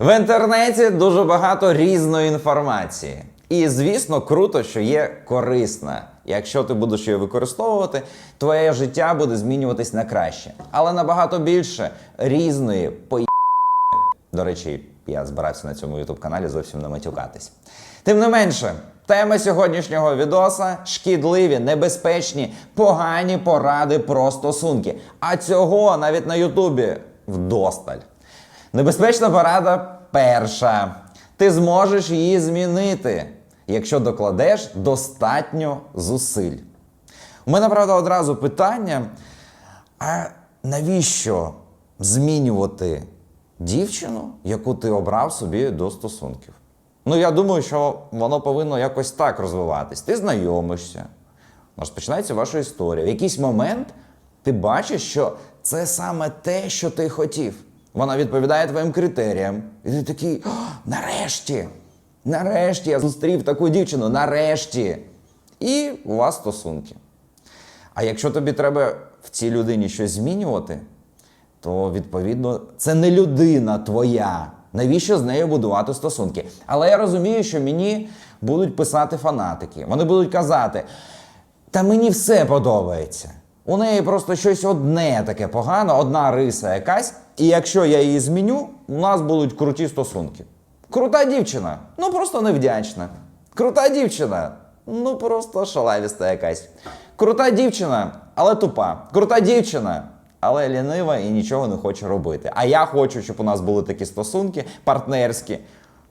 В інтернеті дуже багато різної інформації. І звісно, круто, що є корисна. Якщо ти будеш її використовувати, твоє життя буде змінюватись на краще. Але набагато більше різної по до речі, я збирався на цьому youtube каналі зовсім не матюкатись. Тим не менше, тема сьогоднішнього відоса шкідливі, небезпечні, погані поради про стосунки. А цього навіть на Ютубі вдосталь. Небезпечна порада перша. Ти зможеш її змінити, якщо докладеш достатньо зусиль. У мене, правда, одразу питання: а навіщо змінювати дівчину, яку ти обрав собі до стосунків? Ну, я думаю, що воно повинно якось так розвиватись. Ти знайомишся, розпочинається ваша історія. В якийсь момент ти бачиш, що це саме те, що ти хотів. Вона відповідає твоїм критеріям. І ти такий, нарешті, нарешті я зустрів таку дівчину, нарешті. І у вас стосунки. А якщо тобі треба в цій людині щось змінювати, то відповідно це не людина твоя. Навіщо з нею будувати стосунки? Але я розумію, що мені будуть писати фанатики. Вони будуть казати: та мені все подобається. У неї просто щось одне таке погане, одна риса якась, і якщо я її зміню, у нас будуть круті стосунки. Крута дівчина, ну просто невдячна. Крута дівчина, ну просто шалавіста якась. Крута дівчина, але тупа. Крута дівчина, але лінива і нічого не хоче робити. А я хочу, щоб у нас були такі стосунки партнерські,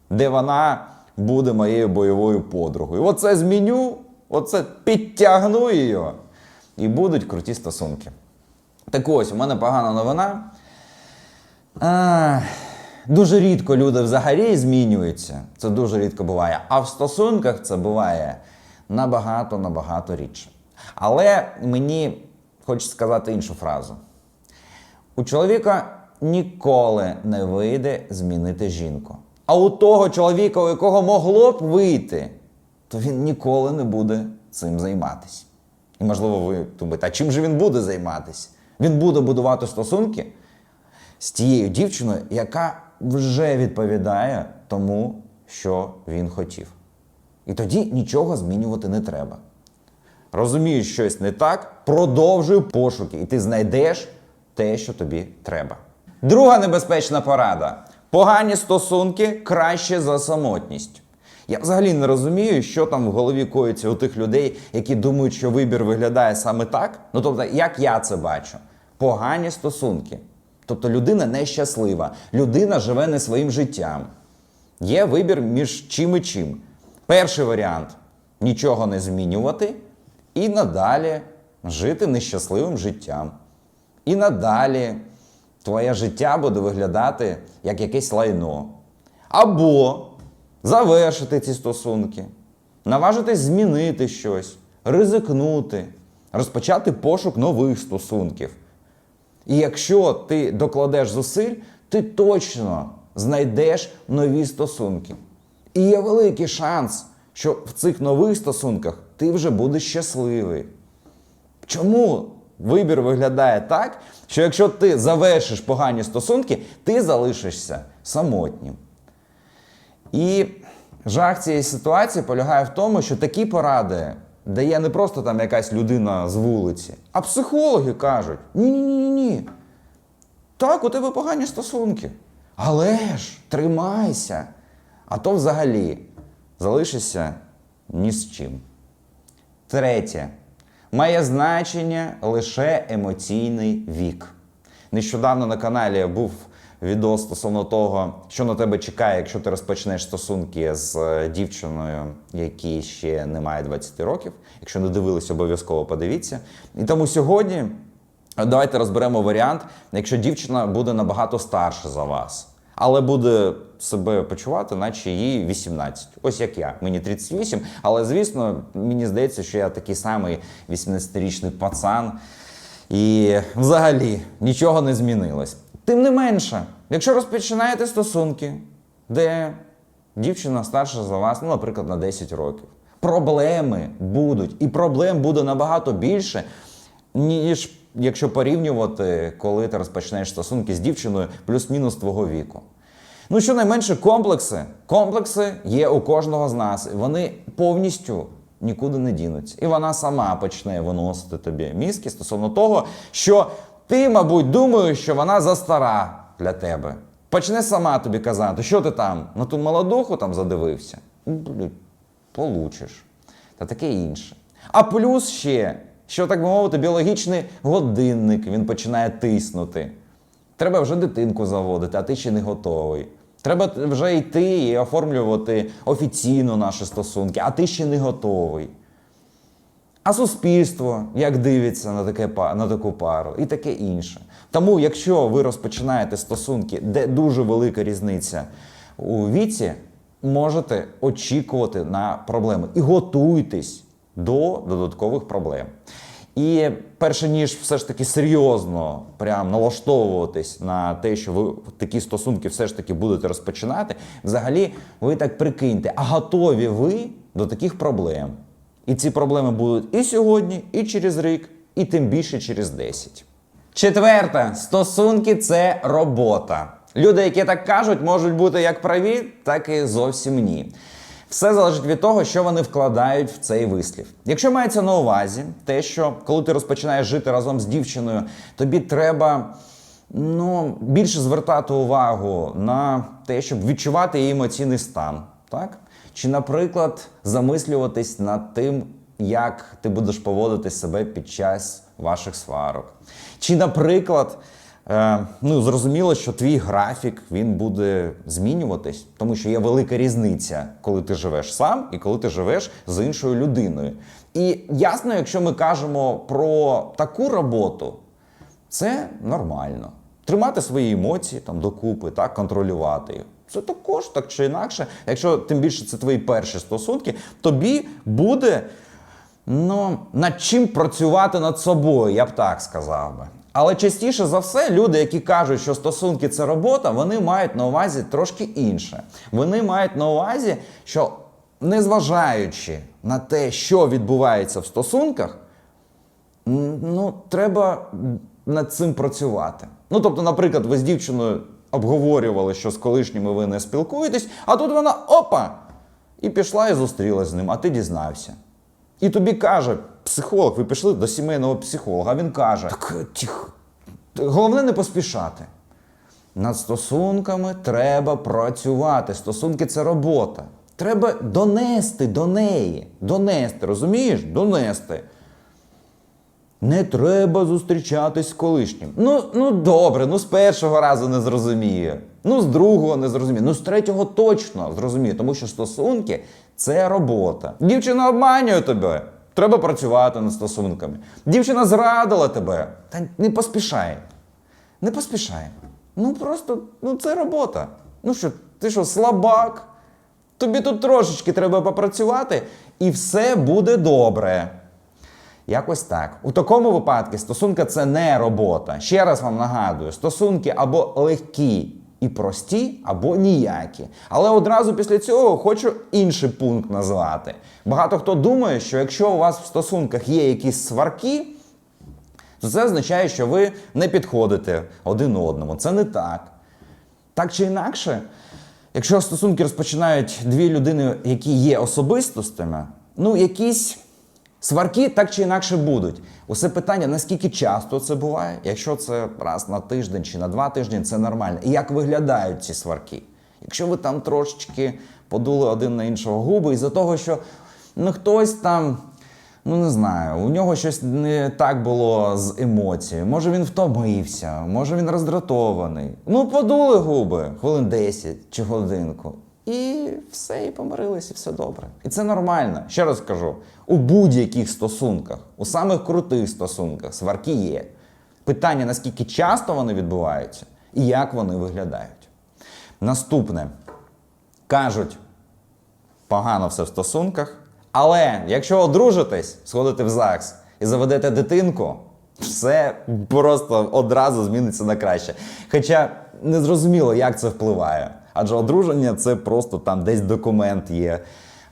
де вона буде моєю бойовою подругою. Оце зміню, оце підтягну її, і будуть круті стосунки. Так ось, у мене погана новина. А, дуже рідко люди взагалі змінюються. Це дуже рідко буває. А в стосунках це буває набагато-набагато рідше. Але мені хочеться сказати іншу фразу. У чоловіка ніколи не вийде змінити жінку. А у того чоловіка, у якого могло б вийти, то він ніколи не буде цим займатися. І можливо, ви думаєте, а чим же він буде займатися? Він буде будувати стосунки з тією дівчиною, яка вже відповідає тому, що він хотів. І тоді нічого змінювати не треба. Розумієш щось не так, продовжуй пошуки, і ти знайдеш те, що тобі треба. Друга небезпечна порада: погані стосунки краще за самотність. Я взагалі не розумію, що там в голові коїться у тих людей, які думають, що вибір виглядає саме так. Ну тобто, як я це бачу, погані стосунки. Тобто людина нещаслива, людина живе не своїм життям. Є вибір між чим і чим. Перший варіант нічого не змінювати і надалі жити нещасливим життям. І надалі твоє життя буде виглядати як якесь лайно. Або завершити ці стосунки, наважитись змінити щось, ризикнути, розпочати пошук нових стосунків. І якщо ти докладеш зусиль, ти точно знайдеш нові стосунки. І є великий шанс, що в цих нових стосунках ти вже будеш щасливий. Чому вибір виглядає так, що якщо ти завершиш погані стосунки, ти залишишся самотнім? І жах цієї ситуації полягає в тому, що такі поради дає не просто там якась людина з вулиці, а психологи кажуть: ні-ні-ні. ні Так, у тебе погані стосунки. Але ж тримайся. А то взагалі залишишся ні з чим. Третє. Має значення лише емоційний вік. Нещодавно на каналі був відео стосовно того, що на тебе чекає, якщо ти розпочнеш стосунки з е, дівчиною, якій ще немає 20 років. Якщо не дивились, обов'язково подивіться. І тому сьогодні давайте розберемо варіант, якщо дівчина буде набагато старша за вас. Але буде себе почувати, наче їй 18. Ось як я. Мені 38, але звісно, мені здається, що я такий самий 18-річний пацан. І взагалі нічого не змінилось. Тим не менше, якщо розпочинаєте стосунки, де дівчина старша за вас, ну, наприклад, на 10 років, проблеми будуть, і проблем буде набагато більше, ніж якщо порівнювати, коли ти розпочнеш стосунки з дівчиною плюс-мінус твого віку. Ну, щонайменше комплекси. Комплекси є у кожного з нас. Вони повністю нікуди не дінуться. І вона сама почне виносити тобі мізки стосовно того, що ти, мабуть, думаєш, що вона застара для тебе. Почне сама тобі казати, що ти там на ту молодуху там задивився. Ну, блін, получиш. Та таке інше. А плюс ще, що так би мовити, біологічний годинник він починає тиснути. Треба вже дитинку заводити, а ти ще не готовий. Треба вже йти і оформлювати офіційно наші стосунки, а ти ще не готовий. А суспільство як дивиться на, таке, на таку пару і таке інше. Тому, якщо ви розпочинаєте стосунки, де дуже велика різниця у віці, можете очікувати на проблеми і готуйтесь до додаткових проблем. І перше ніж все ж таки серйозно прям налаштовуватись на те, що ви такі стосунки все ж таки будете розпочинати, взагалі ви так прикиньте, а готові ви до таких проблем? І ці проблеми будуть і сьогодні, і через рік, і тим більше через 10. Четверте, стосунки це робота. Люди, які так кажуть, можуть бути як праві, так і зовсім ні. Все залежить від того, що вони вкладають в цей вислів. Якщо мається на увазі те, що коли ти розпочинаєш жити разом з дівчиною, тобі треба ну, більше звертати увагу на те, щоб відчувати її емоційний стан. Так? Чи, наприклад, замислюватись над тим, як ти будеш поводити себе під час ваших сварок. Чи, наприклад, е, ну, зрозуміло, що твій графік він буде змінюватись, тому що є велика різниця, коли ти живеш сам і коли ти живеш з іншою людиною. І ясно, якщо ми кажемо про таку роботу, це нормально. Тримати свої емоції там докупи, так, контролювати їх. Це також так чи інакше. Якщо тим більше це твої перші стосунки, тобі буде ну, над чим працювати над собою, я б так сказав би. Але частіше за все, люди, які кажуть, що стосунки це робота, вони мають на увазі трошки інше. Вони мають на увазі, що незважаючи на те, що відбувається в стосунках, Ну, треба над цим працювати. Ну, тобто, наприклад, ви з дівчиною обговорювали, що з колишніми ви не спілкуєтесь, а тут вона опа! І пішла і зустрілась з ним, а ти дізнався. І тобі каже, психолог, ви пішли до сімейного психолога, а він каже: так тихо, головне не поспішати. Над стосунками треба працювати. Стосунки це робота. Треба донести до неї. Донести, розумієш? Донести. Не треба зустрічатись з колишнім. Ну, ну добре, ну з першого разу не зрозуміє. Ну, з другого не зрозуміє. Ну, з третього точно зрозуміє, тому що стосунки це робота. Дівчина обманює тебе. Треба працювати над стосунками. Дівчина зрадила тебе. Та не поспішай. Не поспішай. Ну просто ну це робота. Ну що, ти що, слабак? Тобі тут трошечки треба попрацювати, і все буде добре. Якось так. У такому випадку стосунка це не робота. Ще раз вам нагадую: стосунки або легкі і прості, або ніякі. Але одразу після цього хочу інший пункт назвати. Багато хто думає, що якщо у вас в стосунках є якісь сварки, то це означає, що ви не підходите один одному. Це не так. Так чи інакше, якщо стосунки розпочинають дві людини, які є особистостями, ну якісь сварки так чи інакше будуть. Усе питання, наскільки часто це буває, якщо це раз на тиждень чи на два тижні, це нормально. І як виглядають ці сварки? Якщо ви там трошечки подули один на іншого губи, із-за того, що ну хтось там. Ну, не знаю, у нього щось не так було з емоцією. Може він втомився, може він роздратований. Ну, подули губи хвилин 10 чи годинку. І все, і помирились, і все добре. І це нормально. Ще раз кажу: у будь-яких стосунках, у самих крутих стосунках сварки є. Питання, наскільки часто вони відбуваються і як вони виглядають. Наступне кажуть, погано все в стосунках. Але якщо одружитесь, сходите в ЗАГС і заведете дитинку, все просто одразу зміниться на краще. Хоча не зрозуміло, як це впливає. Адже одруження це просто там десь документ є.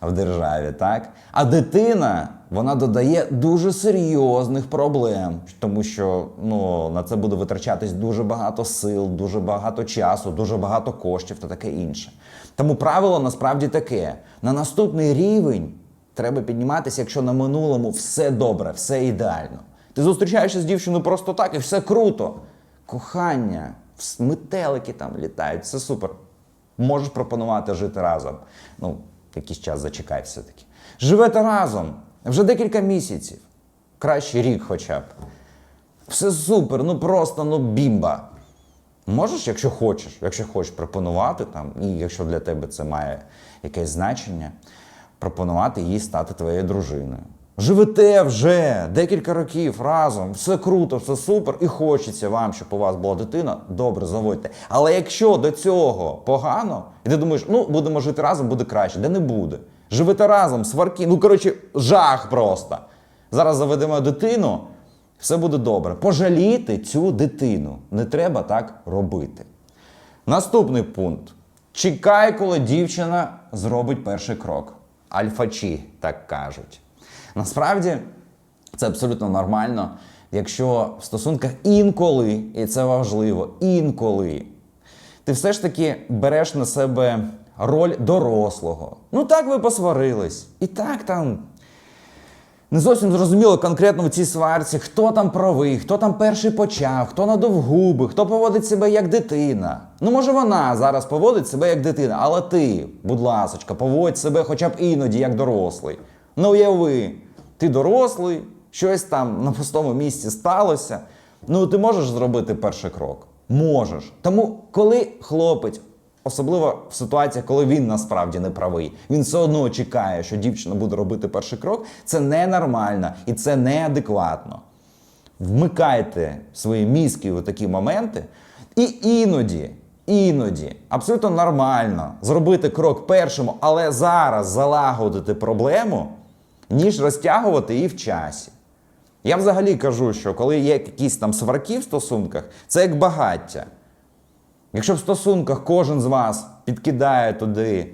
в державі, так? А дитина вона додає дуже серйозних проблем, тому що ну, на це буде витрачатись дуже багато сил, дуже багато часу, дуже багато коштів та таке інше. Тому правило насправді таке: на наступний рівень треба підніматися, якщо на минулому все добре, все ідеально. Ти зустрічаєшся з дівчиною просто так і все круто. Кохання, метелики там літають, все супер. Можеш пропонувати жити разом. Ну, якийсь час зачекай все-таки. Живете разом вже декілька місяців, краще рік хоча б. Все супер, ну просто ну бімба. Можеш, якщо хочеш, якщо хочеш пропонувати там, і якщо для тебе це має якесь значення, пропонувати їй стати твоєю дружиною. Живете вже декілька років разом, все круто, все супер, і хочеться вам, щоб у вас була дитина. Добре, заводьте. Але якщо до цього погано, і ти думаєш, ну будемо жити разом, буде краще, де не буде. Живете разом, сварки, ну коротше, жах просто. Зараз заведемо дитину, все буде добре. Пожаліти цю дитину. Не треба так робити. Наступний пункт. Чекай, коли дівчина зробить перший крок. Альфачі, так кажуть. Насправді, це абсолютно нормально, якщо в стосунках інколи, і це важливо, інколи ти все ж таки береш на себе роль дорослого. Ну так ви посварились. І так там не зовсім зрозуміло конкретно в цій сварці, хто там правий, хто там перший почав, хто надув губи, хто поводить себе як дитина. Ну, може, вона зараз поводить себе як дитина, але ти, будь ласочка, поводь себе хоча б іноді як дорослий. Ну, уяви, ти дорослий, щось там на пустому місці сталося. Ну, ти можеш зробити перший крок? Можеш. Тому, коли хлопець Особливо в ситуаціях, коли він насправді не правий. Він все одно чекає, що дівчина буде робити перший крок. Це ненормально і це неадекватно. Вмикайте свої мізки у такі моменти, і іноді, іноді абсолютно нормально зробити крок першому, але зараз залагодити проблему, ніж розтягувати її в часі. Я взагалі кажу, що коли є якісь там сварки в стосунках, це як багаття. Якщо в стосунках кожен з вас підкидає туди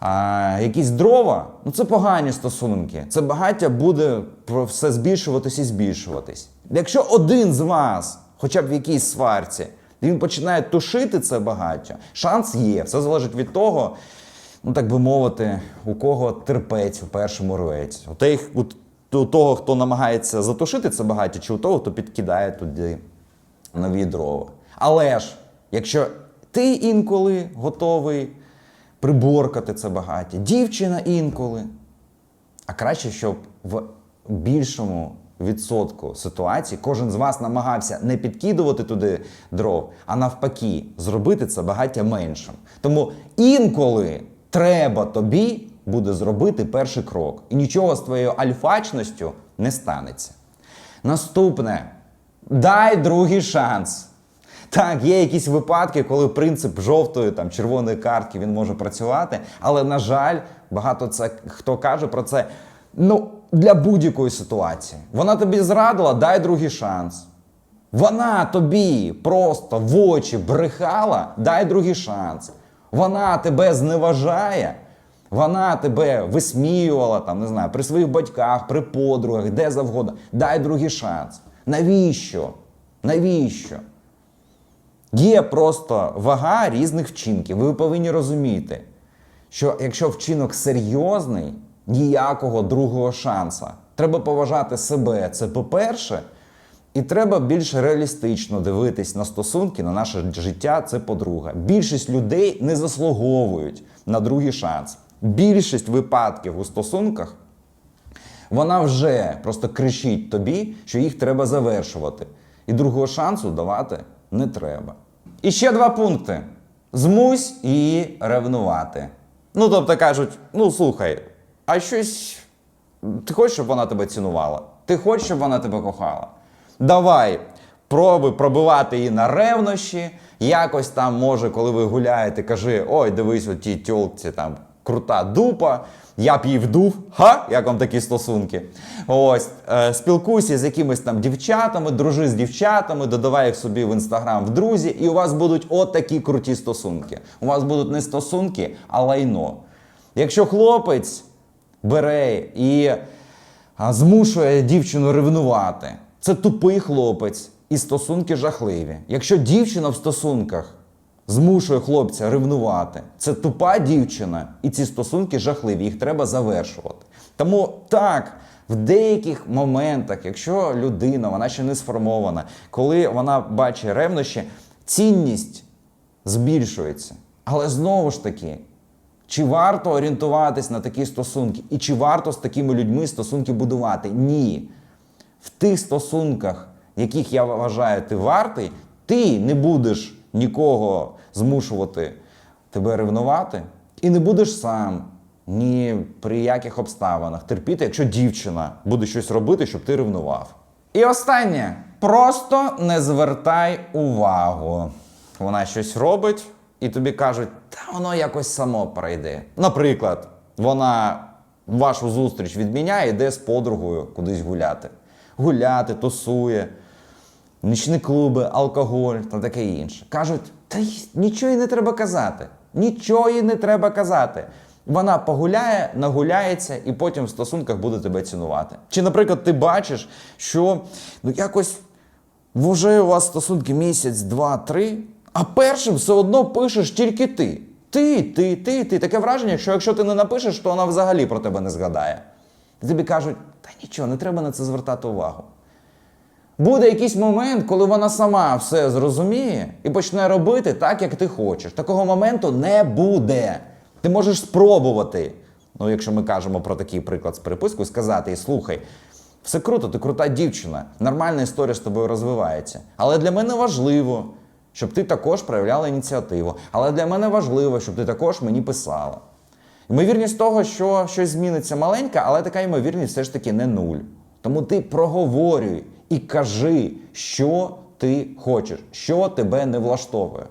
а, якісь дрова, ну це погані стосунки. Це багаття буде все збільшуватись і збільшуватись. Якщо один з вас, хоча б в якійсь сварці, він починає тушити це багаття, шанс є. Все залежить від того, ну так би мовити, у кого терпець у першому рветься. У, тих, у, у того, хто намагається затушити це багаття, чи у того, хто підкидає туди нові дрова. Але ж, якщо ти інколи готовий приборкати це багаття, дівчина інколи, а краще, щоб в більшому відсотку ситуацій кожен з вас намагався не підкидувати туди дров, а навпаки, зробити це багаття меншим. Тому інколи треба тобі буде зробити перший крок. І нічого з твоєю альфачністю не станеться. Наступне. Дай другий шанс. Так, є якісь випадки, коли принцип жовтої там червоної картки він може працювати, але на жаль, багато це хто каже про це. Ну, для будь-якої ситуації. Вона тобі зрадила, дай другий шанс. Вона тобі просто в очі брехала, дай другий шанс. Вона тебе зневажає, вона тебе висміювала там, не знаю, при своїх батьках, при подругах, де завгодно. Дай другий шанс. Навіщо? Навіщо? Є просто вага різних вчинків. Ви повинні розуміти, що якщо вчинок серйозний, ніякого другого шанса. Треба поважати себе, це по-перше, і треба більш реалістично дивитись на стосунки, на наше життя. Це по-друге. Більшість людей не заслуговують на другий шанс. Більшість випадків у стосунках вона вже просто кричить тобі, що їх треба завершувати. І другого шансу давати не треба. І ще два пункти: змусь її ревнувати. Ну, тобто кажуть: ну слухай, а щось. Ти хочеш, щоб вона тебе цінувала? Ти хочеш, щоб вона тебе кохала? Давай, пробуй пробивати її на ревнощі. Якось там, може, коли ви гуляєте, кажи: ой, дивись, отій тьолці там крута дупа, я б її вдув. Ха? Як вам такі стосунки? Ось, е, спілкуйся з якимись там дівчатами, дружи з дівчатами, додавай їх собі в інстаграм в друзі, і у вас будуть от круті стосунки. У вас будуть не стосунки, а лайно. Якщо хлопець бере і змушує дівчину ревнувати. Це тупий хлопець, і стосунки жахливі. Якщо дівчина в стосунках змушує хлопця ревнувати, це тупа дівчина, і ці стосунки жахливі, їх треба завершувати. Тому так. В деяких моментах, якщо людина вона ще не сформована, коли вона бачить ревнощі, цінність збільшується. Але знову ж таки, чи варто орієнтуватись на такі стосунки? І чи варто з такими людьми стосунки будувати? Ні. В тих стосунках, яких я вважаю ти вартий, ти не будеш нікого змушувати тебе ревнувати, і не будеш сам ні при яких обставинах терпіти, якщо дівчина буде щось робити, щоб ти ревнував. І останнє: просто не звертай увагу. Вона щось робить, і тобі кажуть, та воно якось само пройде. Наприклад, вона вашу зустріч відміняє, йде з подругою кудись гуляти. Гуляти, тусує, нічні клуби, алкоголь та таке інше. Кажуть, та й нічого їй не треба казати. Нічого їй не треба казати. Вона погуляє, нагуляється і потім в стосунках буде тебе цінувати. Чи, наприклад, ти бачиш, що ну якось вже у вас стосунки місяць, два, три, а першим все одно пишеш тільки ти. Ти, ти, ти, ти. Таке враження, що якщо ти не напишеш, то вона взагалі про тебе не згадає. Тобі кажуть, нічого, не треба на це звертати увагу. Буде якийсь момент, коли вона сама все зрозуміє і почне робити так, як ти хочеш. Такого моменту не буде. Ти можеш спробувати. Ну, якщо ми кажемо про такий приклад з перепискою, сказати: слухай, все круто, ти крута дівчина, нормальна історія з тобою розвивається. Але для мене важливо, щоб ти також проявляла ініціативу. Але для мене важливо, щоб ти також мені писала. Ймовірність того, що щось зміниться маленька, але така ймовірність все ж таки не нуль. Тому ти проговорюй і кажи, що ти хочеш, що тебе не влаштовує.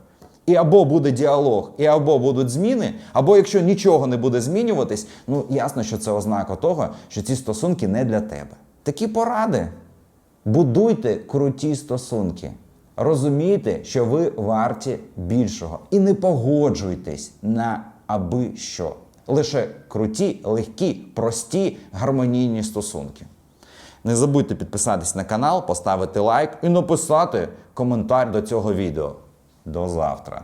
І або буде діалог, і або будуть зміни, або якщо нічого не буде змінюватись, ну ясно, що це ознака того, що ці стосунки не для тебе. Такі поради. Будуйте круті стосунки. Розумійте, що ви варті більшого. І не погоджуйтесь на аби що. Лише круті, легкі, прості, гармонійні стосунки. Не забудьте підписатись на канал, поставити лайк і написати коментар до цього відео. До завтра.